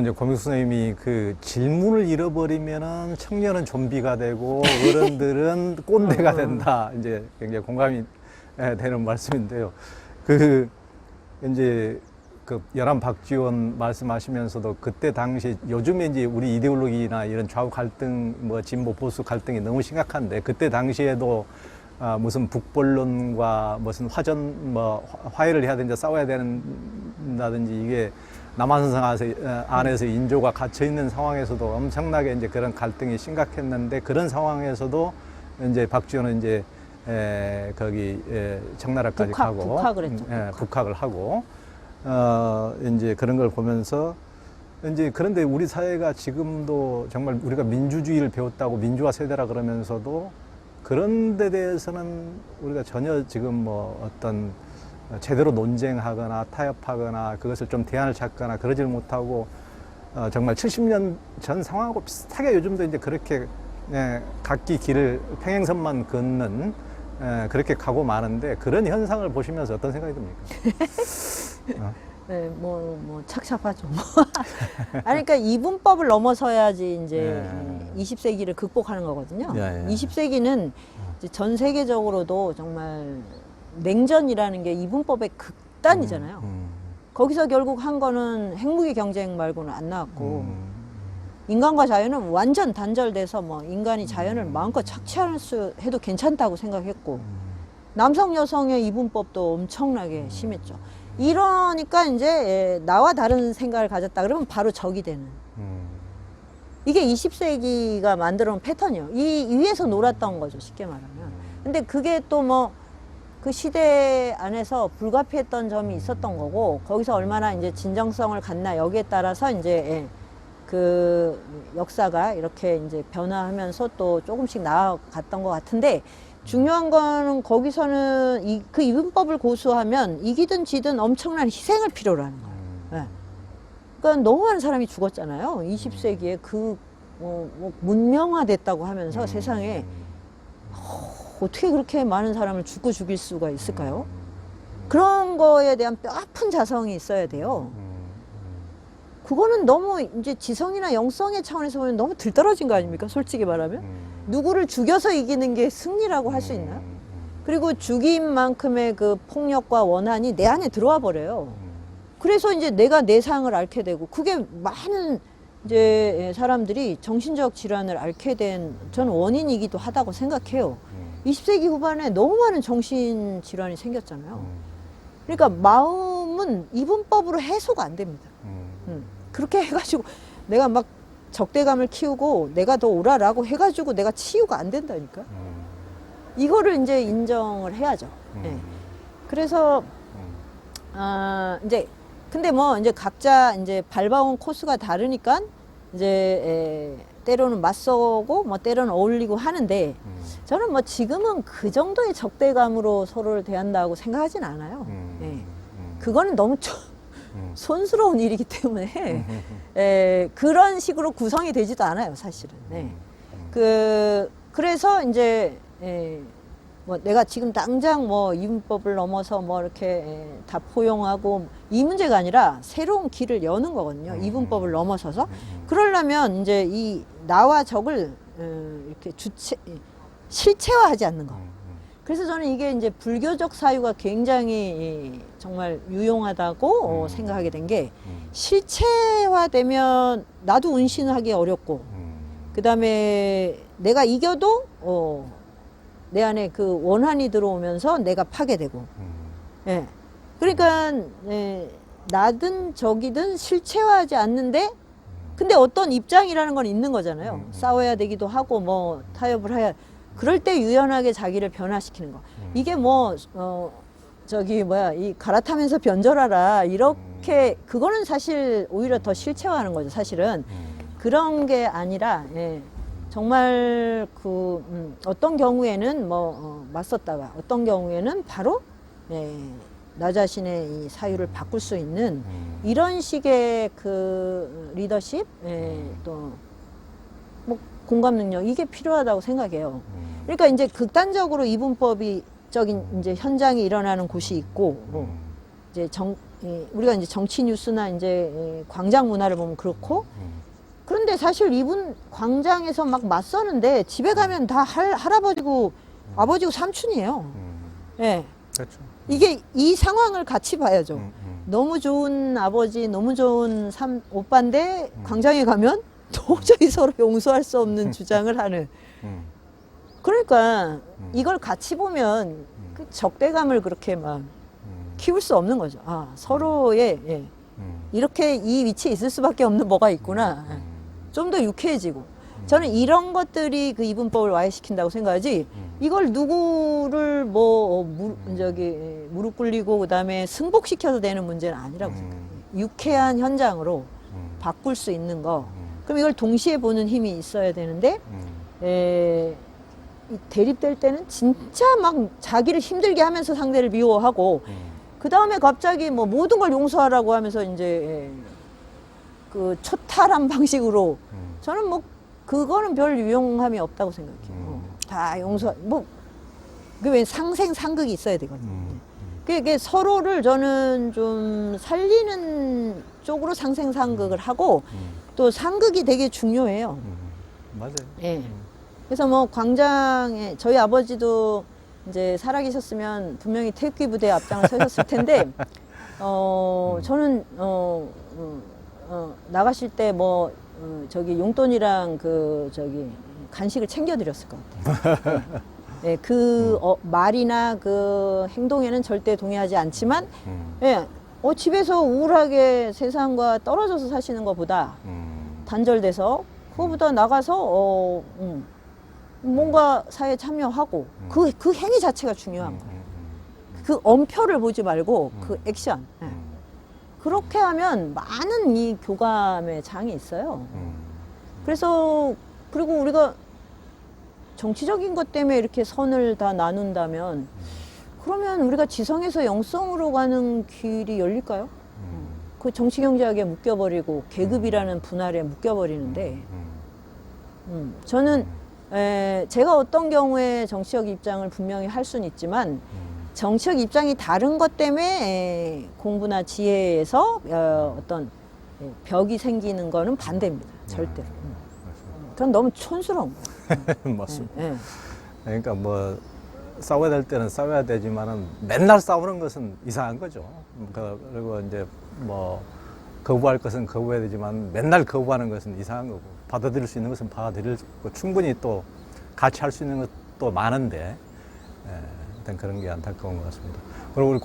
이제 고민수 선생님이 그 질문을 잃어버리면은 청년은 좀비가 되고 어른들은 꼰대가 된다. 이제 굉장히 공감이 예, 되는 말씀인데요. 그 이제 그 연합 박지원 말씀하시면서도 그때 당시 요즘에 이제 우리 이데올로기나 이런 좌우 갈등 뭐 진보 보수 갈등이 너무 심각한데 그때 당시에도 아, 무슨 북벌론과 무슨 화전 뭐 화- 화해를 해야 되는지 싸워야 된다든지 이게 남한산 안에서, 어, 안에서 인조가 갇혀 있는 상황에서도 엄청나게 이제 그런 갈등이 심각했는데 그런 상황에서도 이제 박지원은 이제 에, 거기 에, 청나라까지 북학, 가고 북학을 했죠, 음, 예, 북학. 북학을 하고 어 이제 그런 걸 보면서 이제 그런데 우리 사회가 지금도 정말 우리가 민주주의를 배웠다고 민주화 세대라 그러면서도 그런 데 대해서는 우리가 전혀 지금 뭐 어떤 제대로 논쟁하거나 타협하거나 그것을 좀 대안을 찾거나 그러질 못하고 어, 정말 70년 전 상황하고 비슷하게 요즘도 이제 그렇게 예, 각기 길을 평행선만 걷는 예, 그렇게 가고 마는데 그런 현상을 보시면서 어떤 생각이 듭니까? 네, 뭐, 뭐, 착잡하죠. 아니, 그러니까 이분법을 넘어서야지 이제 네. 20세기를 극복하는 거거든요. 예, 예. 20세기는 이제 전 세계적으로도 정말 냉전이라는 게 이분법의 극단이잖아요. 음, 거기서 결국 한 거는 핵무기 경쟁 말고는 안 나왔고, 음, 인간과 자연은 완전 단절돼서 뭐 인간이 자연을 마음껏 착취할 수 해도 괜찮다고 생각했고, 남성 여성의 이분법도 엄청나게 심했죠. 이러니까 이제 예, 나와 다른 생각을 가졌다 그러면 바로 적이 되는. 음, 이게 20세기가 만들어 놓은 패턴이에요. 이 위에서 놀았던 거죠, 쉽게 말하면. 근데 그게 또 뭐 그 시대 안에서 불가피했던 점이 있었던 거고 거기서 얼마나 이제 진정성을 갖나 여기에 따라서 이제 예, 그 역사가 이렇게 이제 변화하면서 또 조금씩 나아갔던 것 같은데 중요한 거는 거기서는 이, 그 이분법을 고수하면 이기든 지든 엄청난 희생을 필요로 하는 거예요. 예. 그러니까 너무 많은 사람이 죽었잖아요. 20세기에 그 뭐, 뭐 문명화됐다고 하면서 세상에 어떻게 그렇게 많은 사람을 죽고 죽일 수가 있을까요? 그런 거에 대한 뼈 아픈 자성이 있어야 돼요. 그거는 너무 이제 지성이나 영성의 차원에서 보면 너무 들떨어진 거 아닙니까? 솔직히 말하면. 누구를 죽여서 이기는 게 승리라고 할 수 있나요? 그리고 죽임만큼의 그 폭력과 원한이 내 안에 들어와 버려요. 그래서 이제 내가 내상을 앓게 되고 그게 많은 이제 예, 사람들이 정신적 질환을 앓게 된 저는 원인이기도 하다고 생각해요. 20세기 후반에 너무 많은 정신 질환이 생겼잖아요. 그러니까 마음은 이분법으로 해소가 안 됩니다. 음. 그렇게 해가지고 내가 막 적대감을 키우고 내가 더 오라라고 해가지고 내가 치유가 안 된다니까. 이거를 이제 인정을 해야죠. 예. 그래서 아 이제 근데 뭐 이제 각자 이제 밟아온 코스가 다르니까 이제 에, 때로는 맞서고 뭐 때로는 어울리고 하는데 저는 뭐 지금은 그 정도의 적대감으로 서로를 대한다고 생각하진 않아요. 예. 그거는 너무 초- 손스러운 일이기 때문에 에, 그런 식으로 구성이 되지도 않아요, 사실은. 네. 그 그래서 이제 에, 뭐 내가 지금 당장 뭐 이분법을 넘어서 뭐 이렇게 에, 다 포용하고 이 문제가 아니라 새로운 길을 여는 거거든요. 이분법을 넘어서서 그러려면 이제 이 나와 적을 어, 이렇게 주체 실체화하지 않는 거. 그래서 저는 이게 이제 불교적 사유가 굉장히 이, 정말 유용하다고 어, 생각하게 된 게 실체화되면 나도 운신하기 어렵고 그 다음에 내가 이겨도 어, 내 안에 그 원한이 들어오면서 내가 파괴되고. 예. 그러니까 예, 나든 적이든 실체화하지 않는데 근데 어떤 입장이라는 건 있는 거잖아요. 싸워야 되기도 하고 뭐 타협을 해야 그럴 때 유연하게 자기를 변화시키는 거. 이게 뭐 어, 저기 뭐야 이 갈아타면서 변절하라 이렇게 그거는 사실 오히려 더 실체화하는 거죠. 사실은 그런 게 아니라 예, 정말 그 음, 어떤 경우에는 뭐 어, 맞섰다가 어떤 경우에는 바로 예, 나 자신의 이 사유를 바꿀 수 있는 이런 식의 그 리더십 예, 또 뭐 공감 능력 이게 필요하다고 생각해요. 그러니까 이제 극단적으로 이분법이 적인 이제 현장이 일어나는 곳이 있고 뭐 이제 정 예, 우리가 이제 정치 뉴스나 이제 예, 광장 문화를 보면 그렇고 음. 그런데 사실 이분 광장에서 막 맞서는데 집에 가면 다 할, 할아버지고 아버지고 삼촌이에요. 음. 예. 그렇죠. 이게 이 상황을 같이 봐야죠. 음, 음. 너무 좋은 아버지, 너무 좋은 삼, 오빠인데 음. 광장에 가면 도저히 서로 용서할 수 없는 주장을 하는. 음. 그러니까 음. 이걸 같이 보면 그 적대감을 그렇게 막 음. 키울 수 없는 거죠. 아, 서로의 예, 음. 이렇게 이 위치에 있을 수밖에 없는 뭐가 있구나. 음. 좀더 유쾌해지고. 저는 이런 것들이 그 이분법을 와해시킨다고 생각하지. 음. 이걸 누구를 뭐 어, 무, 저기 예, 무릎 꿇리고 그다음에 승복시켜서 되는 문제는 아니라고 음. 생각해요. 유쾌한 현장으로 음. 바꿀 수 있는 거. 음. 그럼 이걸 동시에 보는 힘이 있어야 되는데 음. 에, 이 대립될 때는 진짜 막 자기를 힘들게 하면서 상대를 미워하고 음. 그 다음에 갑자기 뭐 모든 걸 용서하라고 하면서 이제 에, 그 초탈한 방식으로 음. 저는 뭐 그거는 별 유용함이 없다고 생각해요. 음. 어, 다 용서 뭐 그왜 상생 상극이 있어야 되거든요. 음. 그게 서로를 저는 좀 살리는 쪽으로 상생 상극을 하고 음. 또 상극이 되게 중요해요. 음. 맞아요. 예. 그래서 뭐 광장에 저희 아버지도 이제 살아계셨으면 분명히 태극기 부대 앞장을 서셨을 텐데 어 저는 어, 어, 어, 나가실 때뭐 어, 저기 용돈이랑 그 저기 간식을 챙겨드렸을 것 같아요. 예, 그 어, 말이나 그 행동에는 절대 동의하지 않지만 음. 예, 어, 집에서 우울하게 세상과 떨어져서 사시는 것보다 음. 단절돼서 그거보다 나가서 어 음, 뭔가 사회에 참여하고 그그 행위 자체가 중요한 음. 거예요. 음. 그 엄표를 보지 말고 그 음. 액션. 예. 음. 그렇게 하면 많은 이 교감의 장이 있어요. 음. 그래서 그리고 우리가 정치적인 것 때문에 이렇게 선을 다 나눈다면 그러면 우리가 지성에서 영성으로 가는 길이 열릴까요? 음. 그 정치 경제학에 묶여버리고 계급이라는 분할에 묶여버리는데 음. 음, 저는 에, 제가 어떤 경우에 정치적 입장을 분명히 할 수는 있지만 음. 정치적 입장이 다른 것 때문에 에, 공부나 지혜에서 어, 어떤 에, 벽이 생기는 거는 반대입니다. 절대로. 음. 그건 너무 촌스러운 거예요. 맞습니다. 예, 예. 그러니까 뭐 싸워야 될 때는 싸워야 되지만은 맨날 싸우는 것은 이상한 거죠. 그- 그리고 이제 뭐 거부할 것은 거부해야 되지만 맨날 거부하는 것은 이상한 거고 받아들일 수 있는 것은 받아들일 수 있고 충분히 또 같이 할 수 있는 것도 많은데 예, 그런 게 안타까운 것 같습니다. 그리고 우리